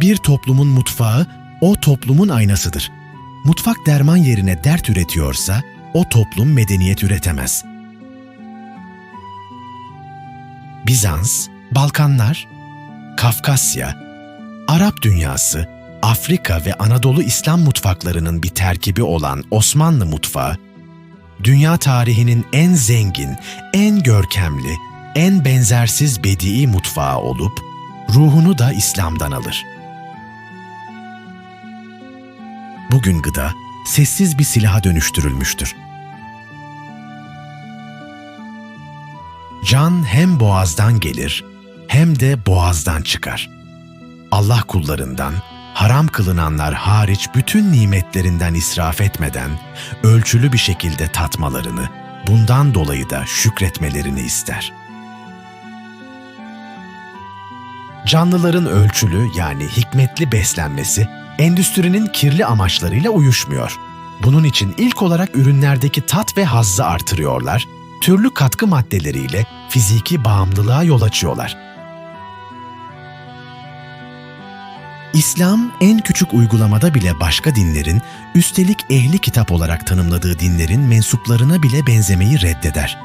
Bir toplumun mutfağı o toplumun aynasıdır. Mutfak derman yerine dert üretiyorsa o toplum medeniyet üretemez. Bizans, Balkanlar, Kafkasya, Arap dünyası, Afrika ve Anadolu İslam mutfaklarının bir terkibi olan Osmanlı mutfağı, dünya tarihinin en zengin, en görkemli, en benzersiz bedii mutfağı olup, ruhunu da İslam'dan alır. Bugün gıda, sessiz bir silaha dönüştürülmüştür. Can hem boğazdan gelir, hem de boğazdan çıkar. Allah kullarından, haram kılınanlar hariç bütün nimetlerinden israf etmeden, ölçülü bir şekilde tatmalarını, bundan dolayı da şükretmelerini ister. Canlıların ölçülü yani hikmetli beslenmesi, endüstrinin kirli amaçlarıyla uyuşmuyor. Bunun için ilk olarak ürünlerdeki tat ve hazzı artırıyorlar, türlü katkı maddeleriyle fiziki bağımlılığa yol açıyorlar. İslam en küçük uygulamada bile başka dinlerin, üstelik ehli kitap olarak tanımladığı dinlerin mensuplarına bile benzemeyi reddeder.